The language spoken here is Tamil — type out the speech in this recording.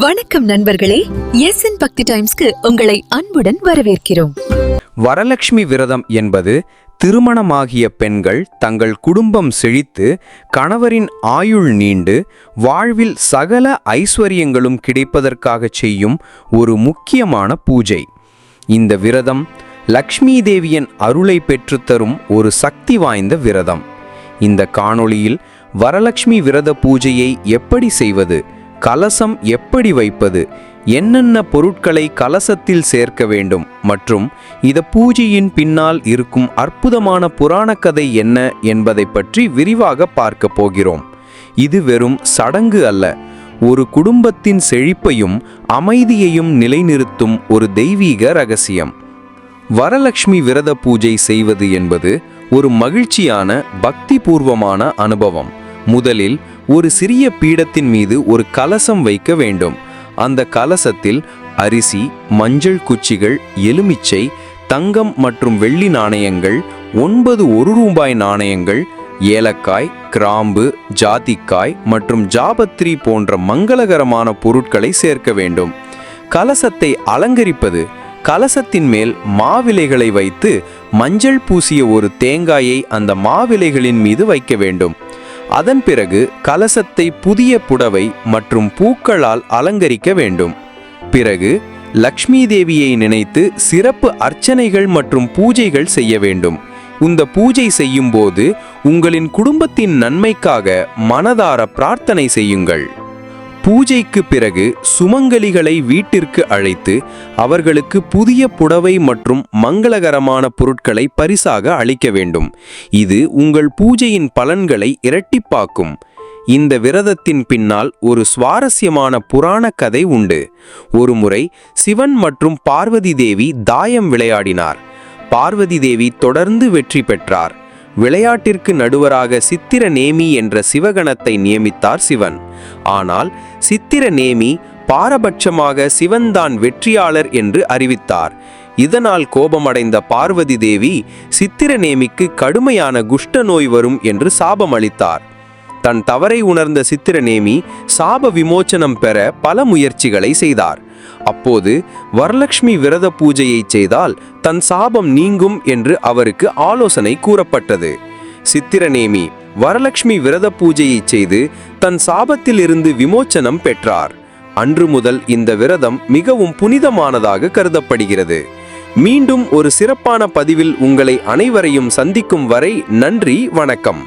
வணக்கம் நண்பர்களே. எஸ் என் பக்தி டைம்ஸ்க்கு உங்களை அன்புடன் வரவேற்கிறோம். வரலட்சுமி விரதம் என்பது திருமணமாகிய பெண்கள் தங்கள் குடும்பம் செழித்து கணவரின் ஆயுள் நீண்டு வாழ்வில் சகல ஐஸ்வர்யங்களும் கிடைப்பதற்காக செய்யும் ஒரு முக்கியமான பூஜை. இந்த விரதம் லக்ஷ்மி தேவியின் அருளை பெற்றுத்தரும் ஒரு சக்தி வாய்ந்த விரதம். இந்த காணொளியில் வரலட்சுமி விரத பூஜையை எப்படி செய்வது கலசம் எப்படி வைப்பது? என்னென்ன பொருட்களை கலசத்தில் சேர்க்க வேண்டும்? மற்றும் இத பூஜையின் பின்னால் இருக்கும் அற்புதமான புராணக் கதை என்ன என்பதை பற்றி விரிவாக பார்க்க போகிறோம். இது வெறும் சடங்கு அல்ல. ஒரு குடும்பத்தின் செழிப்பையும் அமைதியையும் நிலைநிறுத்தும் ஒரு தெய்வீக ரகசியம். வரலட்சுமி விரத பூஜை செய்வது என்பது ஒரு மகிழ்ச்சியான பக்திபூர்வமான அனுபவம். முதலில் ஒரு சிறிய பீடத்தின் மீது ஒரு கலசம் வைக்க வேண்டும். அந்த கலசத்தில் அரிசி மஞ்சள் குச்சிகள் எலுமிச்சை தங்கம் மற்றும் வெள்ளி நாணயங்கள் ஒன்பது ஒரு ரூபாய் நாணயங்கள் ஏலக்காய் கிராம்பு ஜாதிக்காய் மற்றும் ஜாபத்ரி போன்ற மங்களகரமான பொருட்களை சேர்க்க வேண்டும். கலசத்தை அலங்கரிப்பது கலசத்தின் மேல் மாவிலைகளை வைத்து மஞ்சள் பூசிய ஒரு தேங்காயை அந்த மாவிலைகளின் மீது வைக்க வேண்டும். அதன் பிறகு கலசத்தை புதிய புடவை மற்றும் பூக்களால் அலங்கரிக்க வேண்டும். பிறகு லக்ஷ்மி தேவியை நினைத்து சிறப்பு அர்ச்சனைகள் மற்றும் பூஜைகள் செய்ய வேண்டும். இந்த பூஜை செய்யும்போது உங்களின் குடும்பத்தின் நன்மைக்காக மனதார பிரார்த்தனை செய்யுங்கள். பூஜைக்கு பிறகு சுமங்கலிகளை வீட்டிற்கு அழைத்து அவர்களுக்கு புதிய புடவை மற்றும் மங்களகரமான பொருட்களை பரிசாக அளிக்க வேண்டும். இது உங்கள் பூஜையின் பலன்களை இரட்டிப்பாக்கும். இந்த விரதத்தின் பின்னால் ஒரு சுவாரஸ்யமான புராண கதை உண்டு. ஒருமுறை சிவன் மற்றும் பார்வதி தேவி தாயம் விளையாடினார். பார்வதி தேவி தொடர்ந்து வெற்றி பெற்றார். விளையாட்டிற்கு நடுவராக சித்திர நேமி என்ற சிவகணத்தை நியமித்தார் சிவன். ஆனால் சித்திர நேமி பாரபட்சமாக சிவன்தான் வெற்றியாளர் என்று அறிவித்தார். இதனால் கோபமடைந்த பார்வதி தேவி சித்திரநேமிக்கு கடுமையான குஷ்ட நோய் வரும் என்று சாபம் அளித்தார் தன் தவறை உணர்ந்த சித்திரநேமி சாப விமோச்சனம் பெற பல முயற்சிகளை செய்தார். அப்போது வரலட்சுமி விரத பூஜையை செய்தால் தன் சாபம் நீங்கும் என்று அவருக்கு ஆலோசனை கூறப்பட்டது. சித்திரநேமி வரலட்சுமி விரத பூஜையை செய்து தன் சாபத்திலிருந்து விமோச்சனம் பெற்றார். அன்று முதல் இந்த விரதம் மிகவும் புனிதமானதாக கருதப்படுகிறது. மீண்டும் ஒரு சிறப்பான பதிவில் உங்களை அனைவரையும் சந்திக்கும் வரை நன்றி வணக்கம்.